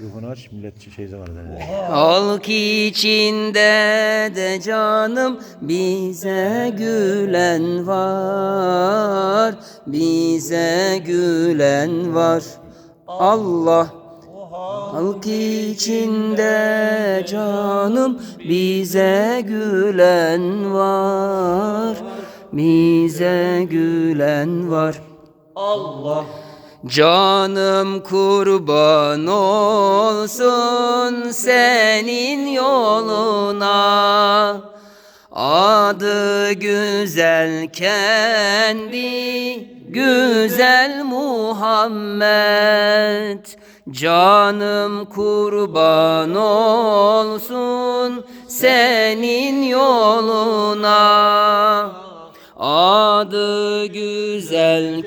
Ruhunu aç millet şeyde var dedi. Halk içinde de canım bize gülen var Bize gülen var. Allah Halk içinde canım bize gülen var Bize gülen var. Allah Canım kurban olsun senin yoluna. Adı güzel kendi güzel Muhammed. Canım kurban olsun senin yoluna. Adı güzelken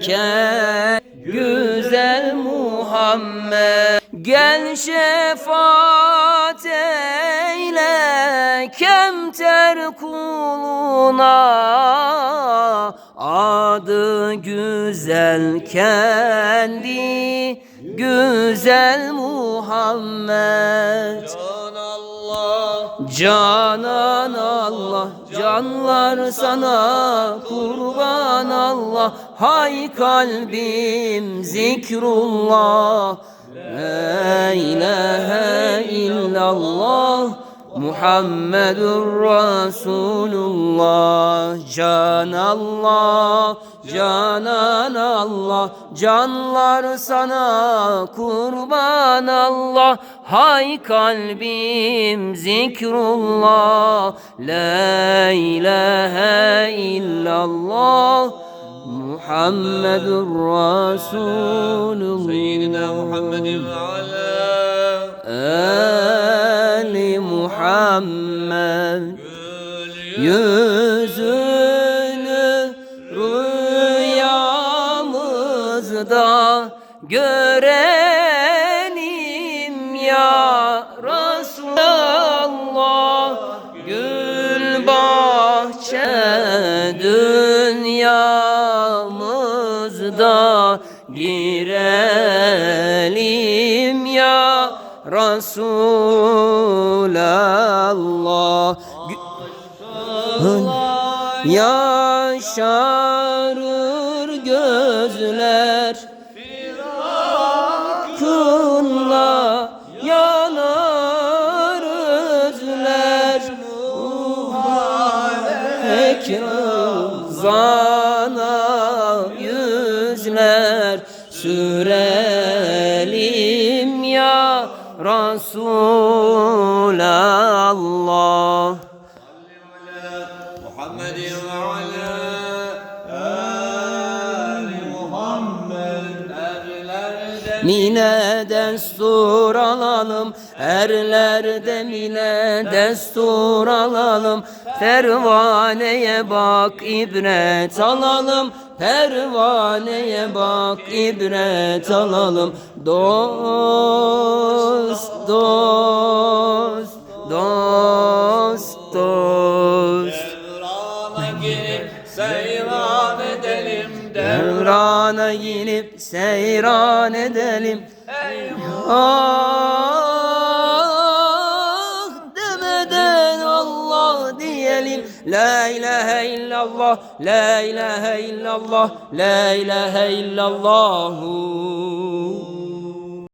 güzel Muhammed. Gel şefaat eyle kemter kuluna. Adı güzel kendi güzel Muhammed Canan Allah canlar sana kurban Allah. Hay kalbim zikrullah. La Muhammedur Resulullah Can Allah Canan Allah. Canlar sana kurban Allah. Hay kalbim zikrullah. La ilahe illallah. Muhammedur Resulullah Seyyidina Muhammedin ve ala Muhammed. Yüzünü rüyamızda görelim ya Resulallah. Gül bahçe dünyamızda girelim Resulallah. Yaşarır gözler. Kunla yanar özler. Ekrana yüzler. Sürelim ala Ali Muhammed. Erlerde Mine destur alalım Erlerde mine destur alalım. Pervaneye bak ibret alalım. Pervaneye bak ibret alalım. Dost seyran edelim Devrana girip seyran edelim. Ah demeden Allah diyelim. La ilahe illallah La ilahe illallah La ilahe illallahu